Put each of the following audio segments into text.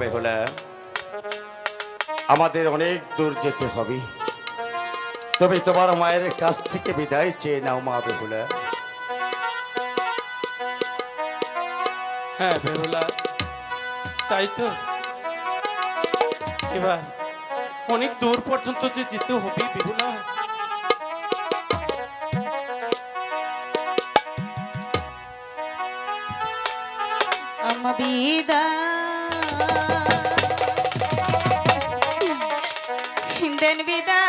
বেহুলা আমাদের অনেক দূর যেতে হবে। তবে তোমার মায়ের কাছ থেকে বিদায় চেয়ে নাও মা বেহুলা। হ্যাঁ বেহুলা তাই তো। এবার অনেক দূর পর্যন্ত যে যেতে হবে বেহুলা। আম্মা বিদায়। দেন বিদায়।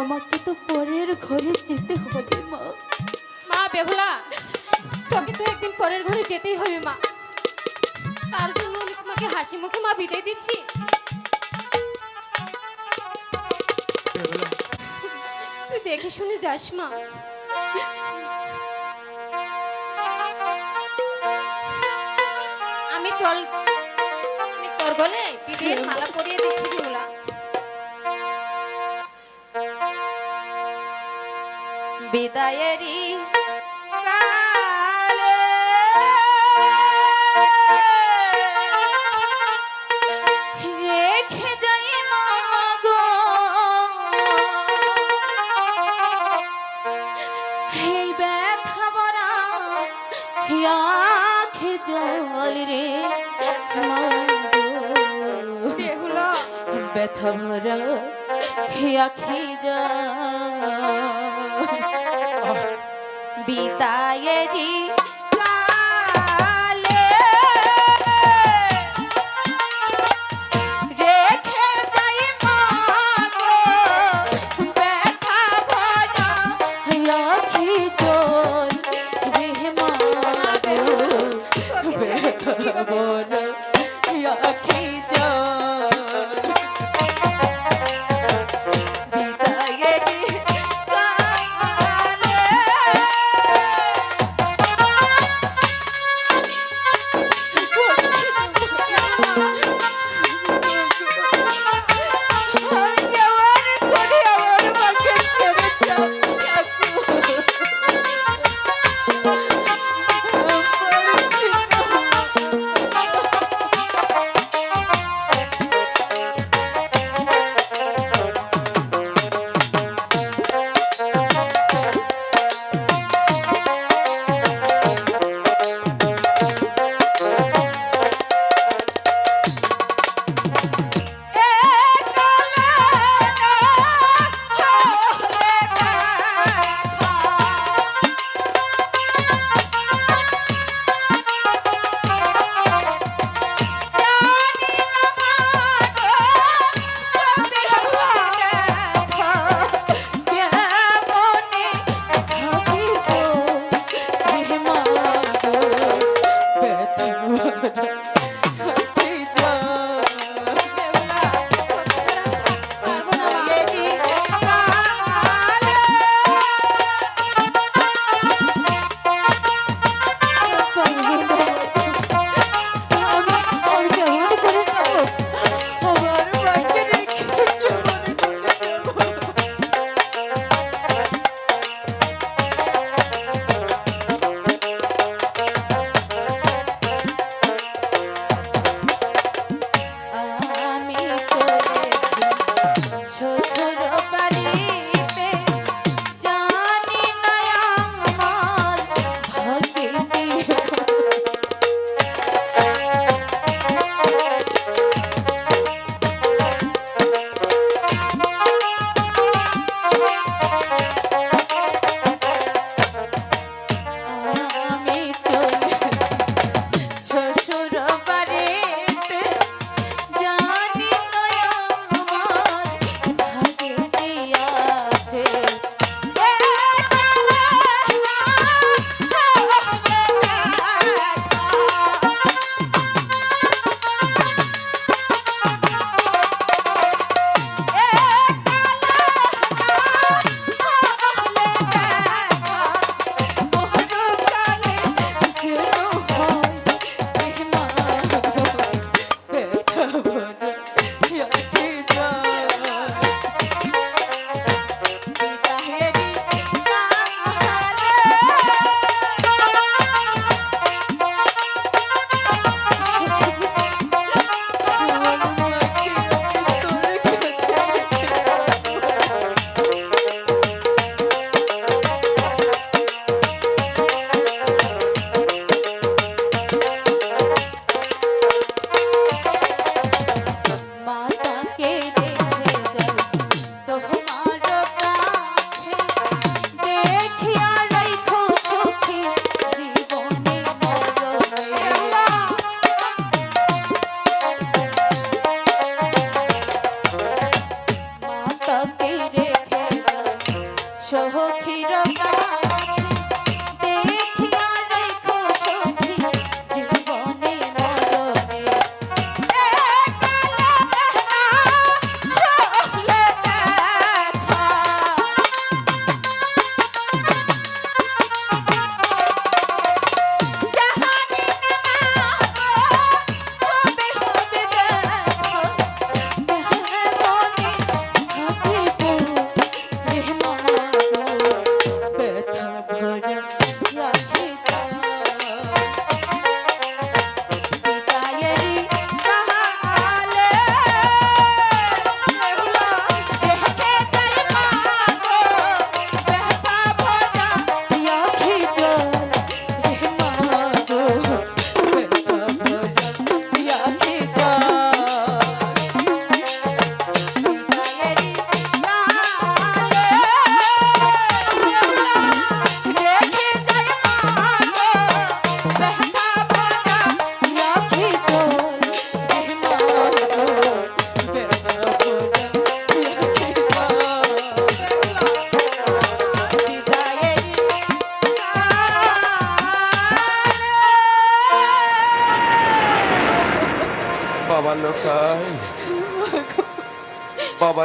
আমাকে তো পরের ঘরে যেতে হবে মা। মা বেহুলা তোকে তো একদিন পরের ঘরে যেতেই হবে মা। তার জন্য আমি তোমাকে হাসি মুখে মা বিদায় দিচ্ছি। তুই দেখে শুনে যাস মা। আমি তোর আমি তোর গলে বিদির মালা পরিয়ে দিচ্ছি বিদায়েরই। ব্যথা ভরা আখি যা बीता ये जी।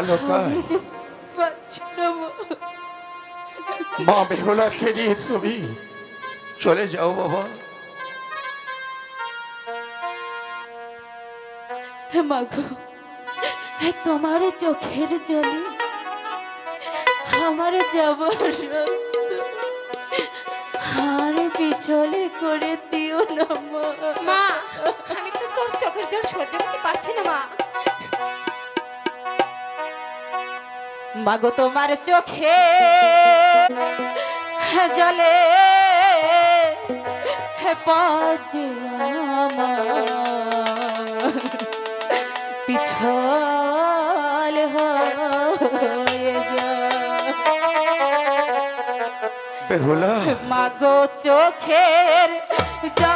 না মা। মা বেহুলাকে নিয়ে তুমি। চলে যাও বাবা। মাগো তোমার চোখের জলে আমার যাবার আর পিছলে করে দিও না মা। মা আমি তো তোর চোখের জল সহ্য করতে পারছি না মা। মাগো তোমার চোখে জলে পিছল বেহুলা। মাগো চোখের জলে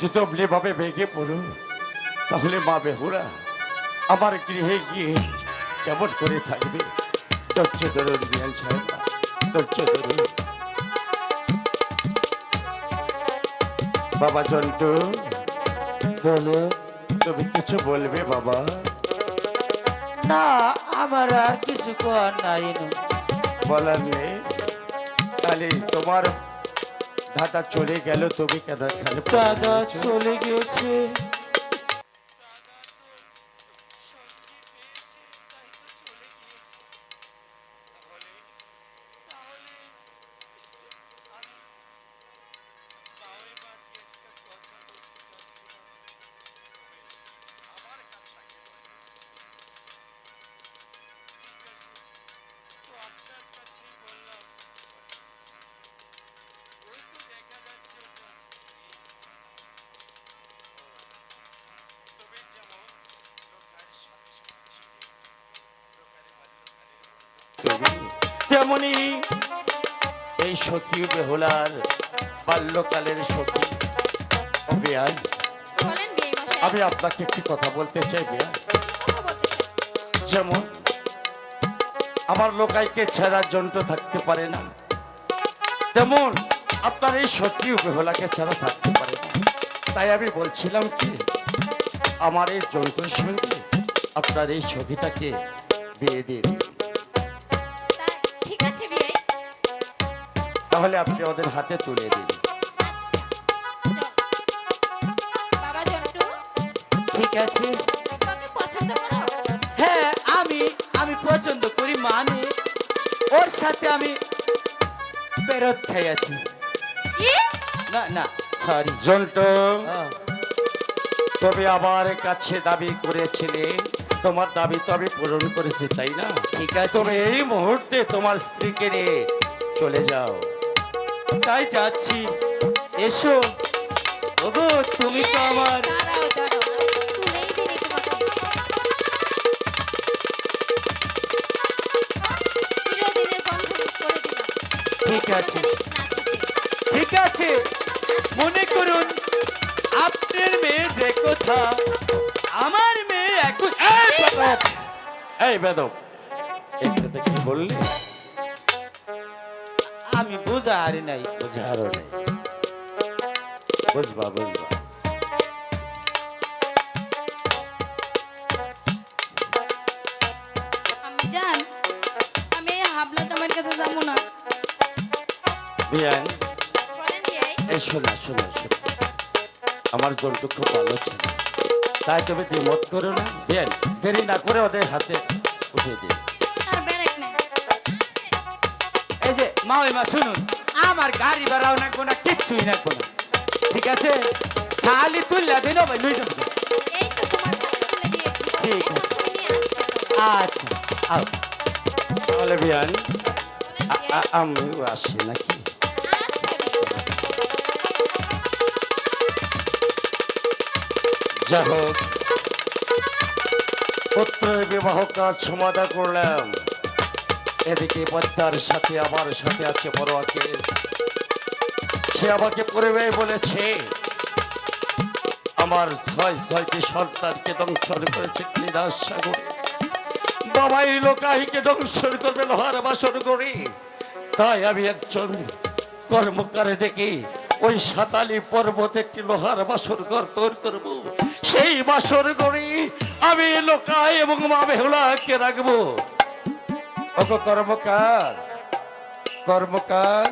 যদি অমনিভাবে ভেঙে পড়ুন তাহলে মা বেহুরা আমার গৃহে গিয়ে কেমন করে থাকবে? ধৈর্য ধরুন বিয়ান সাহেব ধৈর্য ধরুন। বাবা জন্টু বলো তুমি কিছু বলবে বাবা? না আমার আর কিছু করার নাই। বলার নেই। তাহলে তোমার দাদা চলে গেল তবে খালি দাদা চলে গেছে তেমনি এই সখী বেহুলার বাল্যকালের সখী। ও বেয়াই বলেন বিয়ে মশাই। আমি আপনাকে একটি কথা বলতে চাই বেয়া কথা বলতে চাই। যেমন আমার লোকাইকে ছেঁড়া যন্ত্র থাকতে পারে না। তেমন আপনার এই সত্যি বেহলাকে ছাড়া থাকতে পারে না। তাই আমি বলছিলাম কি আমার এই যন্ত্রের সঙ্গে আপনার এই ছবিটাকে বিয়ে দিয়ে তাহলে আপনি ওদের হাতে তুলে দিন। জন্টু। ঠিক আছে। তোকে পছন্দ করো? হ্যাঁ আমি আমি পছন্দ করি মানে। ওর সাথে আমি বেরোত খাই আছি। না না সরি জন্টু তবে আবার কাছে দাবি করেছিলে তোমার দাবি তো আমি পূরণ করেছি তাই না? ঠিক আছে। তবে এই মুহূর্তে তোমার স্ত্রীকে নিয়ে চলে যাও। তাই যাচ্ছি। এসো। ওগো তুমি তো আমার ঠিক আছে। ঠিক আছে। মনে করুন আপনার মেয়ে যে কথা আমার মেয়ে এখন এই বেদব! এটাতে কি বললি? আমি বুঝা হারি নাই। বুঝারও নেই। বুঝবা বুঝবা। আমি জান আমি এই হাবলা জামাইয়ের কাছে আমার জন্টু খুব ভালো ছিল তাই তুমি দ্বিমত করো না বিয়ান দেরি না করে ওদের হাতে উঠিয়ে দিন। নাই। এই যে মা ওই মা শুনুন আমার গাড়ি ভাড়াও না কোনো কিচ্ছুই না। কোনো ঠিক আছে? খালি তুললে দিন ভাই লই যাব। দিয়েছি। ঠিক আছে। আচ্ছা আও। তাহলে বিয়ান আমিও আসি নাকি? যা হোক। পুত্রের বিবাহ কাজ সমাধা করলাম। এদিকে পদ্মার সাথে আমার সাথে আছে বড় আছে। সে আমাকে পরিবে বলেছে, আমার ছয় ছয়টি সন্তানকে দংশন করেছে ক্রীড়ার সাগরে। বাবাই লোকাহিকে দংশন করবে লোহার বাসন করে। তাই আমি একজন কর্মকারে ডেকে ওই সাতালি পর্বত একটি লোহার বাসর ঘর তৈরি করব। সেই বাসর ঘরে আমি লোকায় এবং মা বেহুলাকে রাখব। কর্মকার কর্মকার